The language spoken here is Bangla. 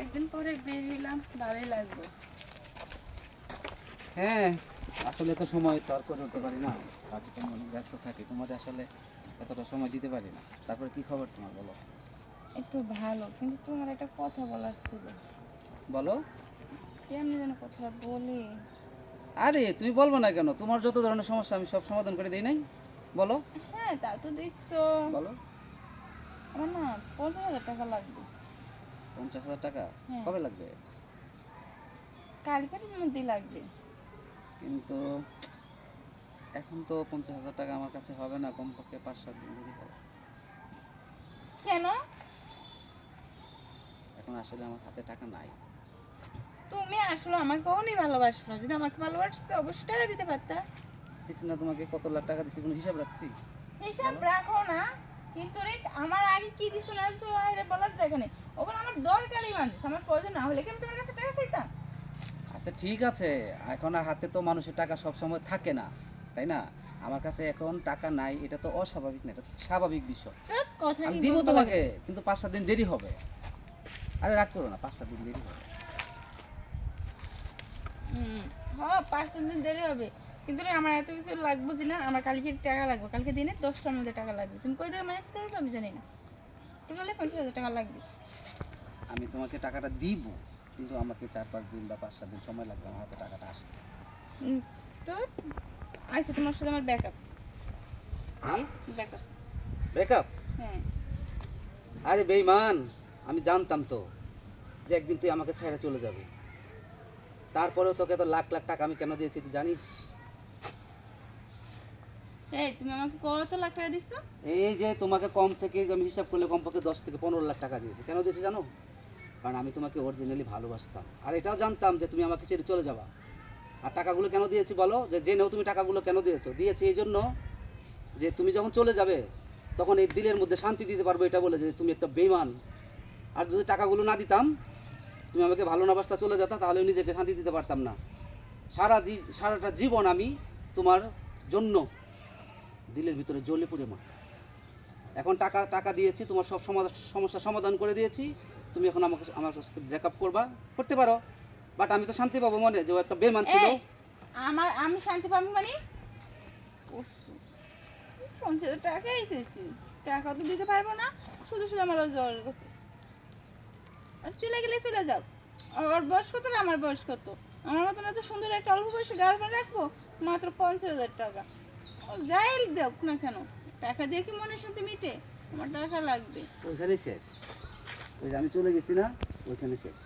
অনেকদিন পরে বের হইলাম ভালোই লাগবে। হ্যাঁ আসলে তো সময় তো আর করে উঠতে পারি না। কাজে তো অনেক ব্যস্ত থাকি তোমাদের আসলে এতটা সময় দিতে পারি না। তারপরে কি খবর তোমার বলো? একটু ভালো কিন্তু তোমার একটা কথা বলার ছিল। বলো? কেমনি যেন কথা বলি? আরে তুমি বলব না কেন? তোমার যত ধরনের সমস্যা আমি সব সমাধান করে দিই নাই। বলো। হ্যাঁ তা তো দিচ্ছ। বলো। আমার না পঞ্চাশ হাজার টাকা লাগবে। পঞ্চাশ হাজার টাকা? হ্যাঁ। কবে লাগবে? কালকের মধ্যেই লাগবে। কিন্তু এখন তো পঞ্চাশ হাজার টাকা আমার কাছে হবে না কমপক্ষে পাঁচ সাত দিন দিতে পারো কেন? এখন আসলে আমার হাতে টাকা নাই। তুমি আসলে আমাকে অনেক ভালোবাসো না। যদি আমাকে ভালোবাসতে অবশ্যই টাকা দিতে পারতা। দিচ্ছি না তোমাকে কত লাখ টাকা দিচ্ছি কোনো হিসাব রাখছি? হিসাব রাখো না। কিন্তু আমার আগে কি দিছো না দিছো আরে বলার দেখে নেই। ওগুলো আমার দরকারই মানছিস আমার প্রয়োজন না হলে কি আমি তোমার কাছে টাকা চাইতাম? আচ্ছা ঠিক আছে। এখন হাতে তো মানুষের টাকা সব সময় থাকে না তাই না? আমার কাছে এখন টাকা নাই এটা তো অস্বাভাবিক না এটা স্বাভাবিক বিষয়। তো কথা আমি দিব তোমাকে কিন্তু পাঁচ সাত দিন দেরি হবে। আরে রাগ করো না পাঁচ সাত দিন দেরি হবে। হুম হ্যাঁ পাঁচ সাত দিন দেরি হবে। কিন্তু আমার এত কিছু লাগবো যে না আমার কালকে টাকা লাগবে কালকে দিনে দশটার মধ্যে টাকা লাগবে। তুমি কই থেকে ম্যানেজ করবে আমি জানি না। টোটালি পঞ্চাশ হাজার টাকা লাগবে। আমি তোমাকে টাকাটা দিব কিন্তু আমাকে চার পাঁচ দিন বা পাঁচ সাত দিন সময় লাগবে আমার হাতে টাকাটা উম, তো আচ্ছা তোমার সাথে আমার ব্যাকআপ ব্যাকআপ ব্রেকআপ হ্যাঁ। আরে বেইমান আমি জানতাম তো যে একদিন তুই আমাকে ছেড়ে চলে যাবে। তারপরেও তোকে তো লাখ লাখ টাকা আমি কেন দিয়েছি তুই জানিস? এই, তুমি আমাকে কত লাখ টাকা দিচ্ছ এই যে তোমাকে কম থেকে আমি হিসাব করলে কমপক্ষে দশ থেকে পনেরো লাখ টাকা দিয়েছি। কেন দিয়েছি জানো? কারণ আমি তোমাকে অরিজিনালি ভালোবাসতাম। আর এটাও জানতাম যে তুমি আমাকে ছেড়ে চলে যাবা। আর টাকাগুলো কেন দিয়েছি বলো? যে জেনেও তুমি টাকাগুলো কেন দিয়েছ? দিয়েছি এই জন্য যে তুমি যখন চলে যাবে, তখন এই দিলের মধ্যে শান্তি দিতে পারব এটা বলে যে তুমি একটা বেইমান আর যদি টাকাগুলো না দিতাম, তুমি আমাকে ভালো না বাসতা চলে যেতা, তাহলে নিজেকে শান্তি দিতে পারতাম না। সারা সারাটা জীবন আমি তোমার জন্য দিলের ভিতরে জ্বলে পুড়ে মরতাম এখন টাকা টাকা দিয়েছি, তোমার সব সমস্যার সমাধান করে দিয়েছি। তুমি এখন আমাকে, আমার সাথে ব্রেকআপ করবা। করতে পারো বাট আমি তো শান্তি পাবো মনে, যে একটা বেমান ছিল। আমার, আমি শান্তি পাবো মানে। পঞ্চাশ হাজার টাকা এসেছি টাকা তো দিতে পারব না। শুধু শুধু আমার জ্বর গেছে চলে গেলে চলে যাও। আর বয়স কত আমার বয়স কত? আমার মতন এত সুন্দর একটা অল্প বয়সে গার্লফ্রেন্ড রাখব? মাত্র পঞ্চাশ হাজার টাকা। যাই দেখ না কেন, টাকা দিয়ে কি মনের সাথে মিটে? আমার টাকা লাগবে। ওইখানে শেষ। ওই যে আমি চলে গেছি না, ওইখানে শেষ।